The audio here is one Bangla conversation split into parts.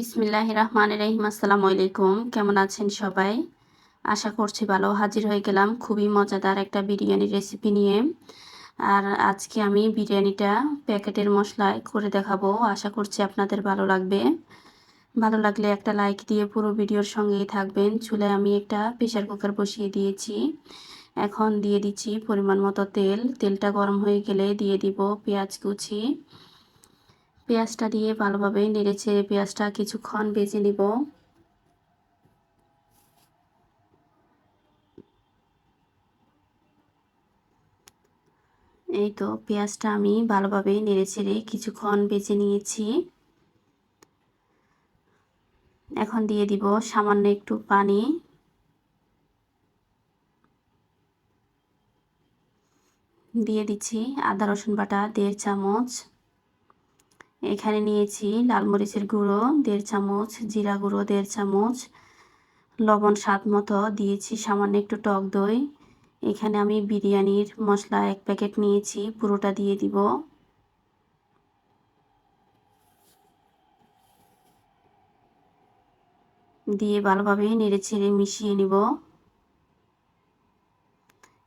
বিসমিল্লাহ রহমান রহিম আসসালামু আলাইকুম। কেমন আছেন সবাই? আশা করছি ভালো। হাজির হয়ে গেলাম খুবই মজাদার একটা বিরিয়ানি রেসিপি নিয়ে। আর আজকে আমি বিরিয়ানিটা প্যাকেটের মশলায় করে দেখাবো। আশা করছি আপনাদের ভালো লাগবে। ভালো লাগলে একটা লাইক দিয়ে পুরো ভিডিওর সঙ্গেই থাকবেন। চুলে আমি একটা প্রেশার কুকার বসিয়ে দিয়েছি। এখন দিয়ে দিচ্ছি পরিমাণ মতো তেল। তেলটা গরম হয়ে গেলে দিয়ে দিব পেঁয়াজ কুচি। পেঁয়াজটা দিয়ে ভালোভাবে নেড়ে ছেড়ে পেঁয়াজটা কিছুক্ষণ বেজে নিব। এই তো পেঁয়াজটা আমি ভালোভাবে নেড়ে ছেড়ে কিছুক্ষণ বেজে নিয়েছি। এখন দিয়ে দিব সামান্য একটু পানি। দিয়ে দিচ্ছি আদা রসুন বাটা দেড় চামচ। এখানে নিয়েছি লাল মরিচের গুঁড়ো, দেড় চামচ, জিরা গুঁড়ো, দেড় চামচ, লবণ স্বাদ মতো। দিয়েছি সামান্য একটু টক দই। এখানে আমি বিরিয়ানির মশলা এক প্যাকেট নিয়েছি, পুরোটা দিয়ে দিব। দিয়ে ভালোভাবে নেড়ে ছেড়ে মিশিয়ে নিব।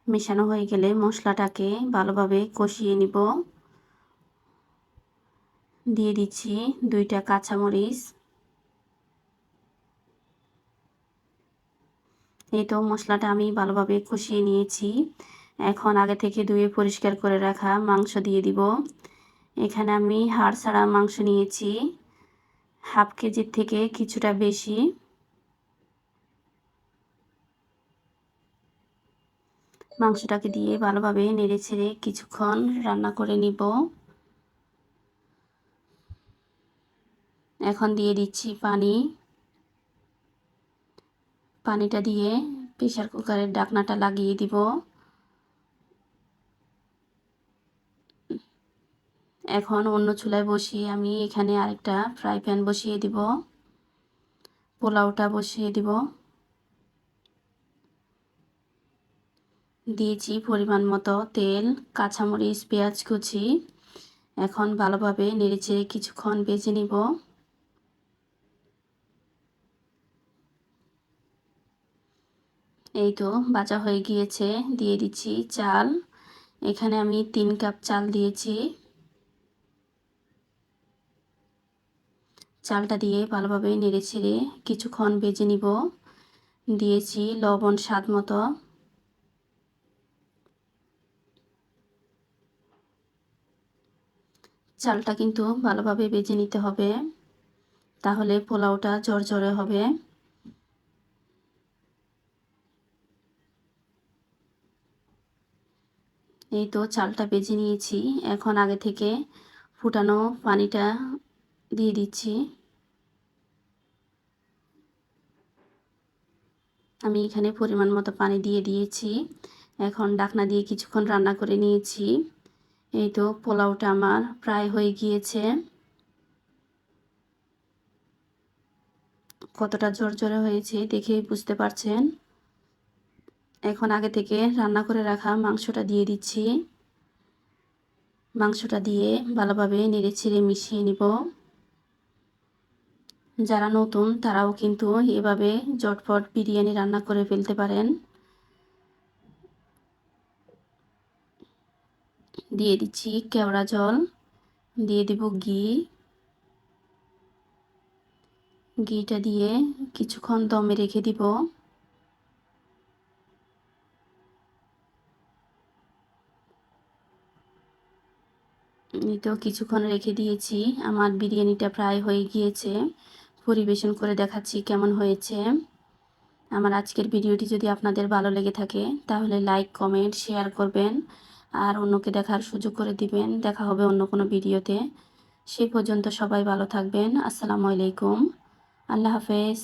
মেশানো হয়ে গেলে মশলাটাকে ভালোভাবে কষিয়ে নিব। দিয়ে দিচ্ছি দুইটা কাঁচামরিচ। এই তো মশলাটা আমি ভালোভাবে কষিয়ে নিয়েছি। এখন আগে থেকে ধুয়ে পরিষ্কার করে রাখা মাংস দিয়ে দিব। এখানে আমি হাড় ছাড়া মাংস নিয়েছি। হাফ কেজির থেকে কিছুটা বেশি। মাংসটাকে দিয়ে ভালোভাবে নেড়ে ছেড়ে কিছুক্ষণ রান্না করে নিব। এখন দিয়ে দিচ্ছি পানি। পানিটা দিয়ে প্রেশার কুকারের ডাকনাটা লাগিয়ে দিব। এখন অন্য চুলায় বসিয়ে আমি এখানে আরেকটা ফ্রাই প্যান বসিয়ে দিব। পোলাওটা বসিয়ে দিব। দিয়েছি পরিমাণ মতো তেল, কাঁচামরিচ, পেঁয়াজ কুচি। এখন ভালোভাবে নেড়েচেড়ে কিছুক্ষণ বেজে নিব। এই তো বাজা হয়ে গিয়েছে, দিয়ে দিচ্ছি চাল। এখানে আমি তিন কাপ চাল দিয়েছি। চালটা দিয়ে ভালোভাবে নেড়ে ছেড়ে কিছুক্ষণ বেজে নিব। দিয়েছি লবণ স্বাদ মতো। চালটা কিন্তু ভালোভাবে বেজে নিতে হবে। তাহলে পোলাওটা জড়জড়ে হবে। এই তো চালটা বেজে নিয়েছি। এখন আগে থেকে ফুটানো পানিটা দিয়ে দিচ্ছি। আমি এখানে পরিমাণ মতো পানি দিয়ে দিয়েছি। এখন ডাকনা দিয়ে কিছুক্ষণ রান্না করে নিয়েছি। এই তো পোলাওটা আমার প্রায় হয়ে গিয়েছে। কতটা জোর জোরে হয়েছে দেখেই বুঝতে পারছেন? এখন আগে থেকে রান্না করে রাখা মাংসটা দিয়ে দিচ্ছি। মাংসটা দিয়ে ভালোভাবে নেড়ে ছেড়ে মিশিয়ে নিব। যারা নতুন, তারাও কিন্তু এভাবে জটপট বিরিয়ানি রান্না করে ফেলতে পারেন। দিয়ে দিচ্ছি কেওড়া জল, দিয়ে দিব ঘি। ঘিটা দিয়ে কিছুক্ষণ দমে রেখে দিব। তো কিছুক্ষণ রেখে দিয়েছি। আমার বিরিয়ানিটা প্রায় হয়ে গিয়েছে। পরিবেশন করে দেখাচ্ছি কেমন হয়েছে। আমার আজকের ভিডিওটি যদি আপনাদের ভালো লেগে থাকে, তাহলে লাইক কমেন্ট শেয়ার করবেন আর অন্যকে দেখার সুযোগ করে দিবেন। দেখা হবে অন্য কোনো ভিডিওতে। সে পর্যন্ত সবাই ভালো থাকবেন। আসসালামু আলাইকুম। আল্লাহ হাফেজ।